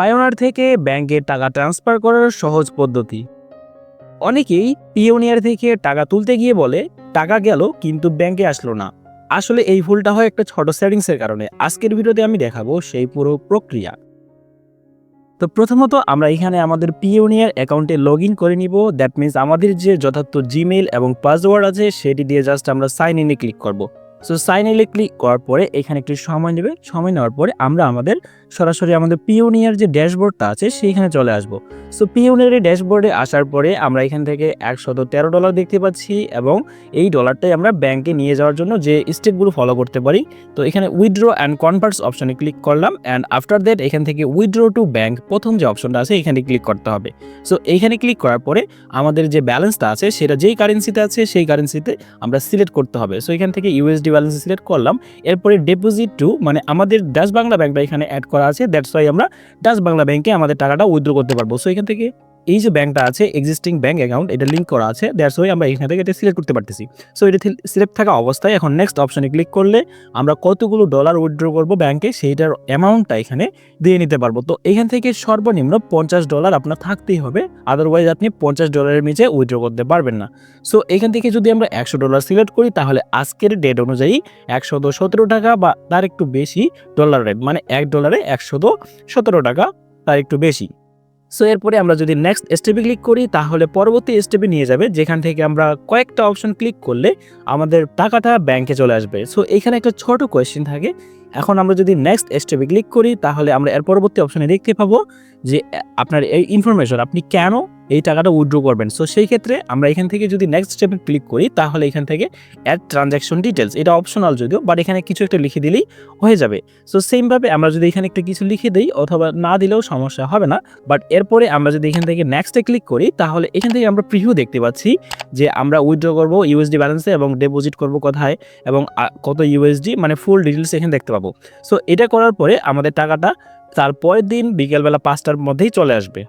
পায়োনার থেকে ব্যাংকে টাকা ট্রান্সফার করার সহজ পদ্ধতি। অনেকেই পিওনিয়ার থেকে টাকা তুলতে গিয়ে বলে, টাকা গেল, কিন্তু ব্যাংকে আসলো না। আসলে এই ভুলটা হয় একটা ছোট সেটিংসের কারণে। আজকের ভিডিওতে আমি দেখাবো সেই পুরো প্রক্রিয়া। তো প্রথমত আমরা এখানে আমাদের পিওনিয়ার অ্যাকাউন্টে লগ ইন করে নিব। দ্যাট মিন্স আমাদের যে যথার্থ জিমেল এবং পাসওয়ার্ড আছে, সেটি দিয়ে জাস্ট আমরা সাইন ইনে ক্লিক করব। সো সাইন ইনে ক্লিক করার পরে এখানে একটু সময় নেবে। সময় নেওয়ার পরে আমরা আমাদের সরাসরি আমাদের পিওনিয়ার যে ড্যাশবোর্ডটা আছে সেইখানে চলে আসব। সো পিওনিয়ার পিওনিয়ারের ড্যাশবোর্ডে আসার পরে আমরা এখান থেকে একশত তেরো ডলার দেখতে পাচ্ছি এবং এই ডলারটাই আমরা ব্যাংকে নিয়ে যাওয়ার জন্য যে স্টেপগুলো ফলো করতে পারি। তো এখানে উইথড্র অ্যান্ড কনভার্টস অপশনে ক্লিক করলাম অ্যান্ড আফটার দ্যাট এখান থেকে উইথড্র টু ব্যাংক প্রথম যে অপশনটা আছে এখানে ক্লিক করতে হবে। সো এইখানে ক্লিক করার পরে আমাদের যে ব্যালেন্সটা আছে সেটা যেই কারেন্সিতে আছে সেই কারেন্সিতে আমরা সিলেক্ট করতে হবে। সো এখান থেকে ইউএসডি ব্যালেন্স সিলেক্ট করলাম। এরপরে ডিপোজিট টু মানে আমাদের ডাচ বাংলা ব্যাংকটা এখানে অ্যাড করা আছে। দ্যাটস ওয়াই আমরা ডাচ বাংলা ব্যাংকে আমাদের টাকাটা উইথড্র করতে পারব। সো এখান থেকে এই যে ব্যাংকটা আছে এক্সিস্টিং ব্যাংক অ্যাকাউন্ট এটা লিঙ্ক করা আছে দ্যাটস ওয়াই আমরা এখান থেকে এটা সিলেক্ট করতে পারতেছি। সো এটা সিলেক্ট থাকা অবস্থায় এখন নেক্সট অপশনে ক্লিক করলে আমরা কতগুলো ডলার উইথড্র করব ব্যাংকে সেইটার অ্যামাউন্টটা এখানে দিয়ে নিতে পারব। তো এখান থেকে সর্বনিম্ন পঞ্চাশ ডলার আপনার থাকতেই হবে আদারওয়াইজ আপনি পঞ্চাশ ডলারের নিচে উইথড্র করতে পারবেন না। সো এখান থেকে যদি আমরা একশো ডলার সিলেক্ট করি, তাহলে আজকের ডেট অনুযায়ী একশো সতেরো টাকা বা তার একটু বেশি ডলার রেট মানে এক ডলারে একশো সতেরো টাকা, তার একটু বেশি। সো এরপরে আমরা যদি নেক্সট স্টেপে ক্লিক করি, তাহলে পরবর্তী স্টেপে নিয়ে যাবে, যেখান থেকে আমরা কয়েকটা অপশন ক্লিক করলে আমাদের টাকাটা ব্যাংকে চলে আসবে। সো এখানে একটা ছোট কোয়েশ্চেন থাকে। এখন আমরা যদি নেক্সট স্টেপে ক্লিক করি, তাহলে আমরা এর পরবর্তী অপশনে দেখতে পাবো যে, আপনার এই ইনফরমেশন আপনি কেন এই টাকাটা উইথড্র করবেন। সো সেই ক্ষেত্রে আমরা এখান থেকে যদি নেক্সট স্টেপে ক্লিক করি, তাহলে এখান থেকে অ্যাড ট্রানজ্যাকশন ডিটেলস এটা অপশনাল যদিও বাট এখানে কিছু একটা লিখে দিলেই হয়ে যাবে। সো সেমভাবে আমরা যদি এখানে একটা কিছু লিখে দিই, অথবা না দিলেও সমস্যা হবে না। বাট এরপরে আমরা যদি এখান থেকে নেক্সটে ক্লিক করি, তাহলে এখান থেকে আমরা প্রিভিউ দেখতে পাচ্ছি যে আমরা উইথড্র করব ইউএসডি ব্যালেন্সে এবং ডিপোজিট করব কোথায় এবং কত ইউএসডি মানে ফুল ডিটেলস এখানে দেখতে পাবো। সো এটা করার পরে আমাদের টাকাটা তার পরের দিন বিকেলবেলা পাঁচটার মধ্যেই চলে আসবে।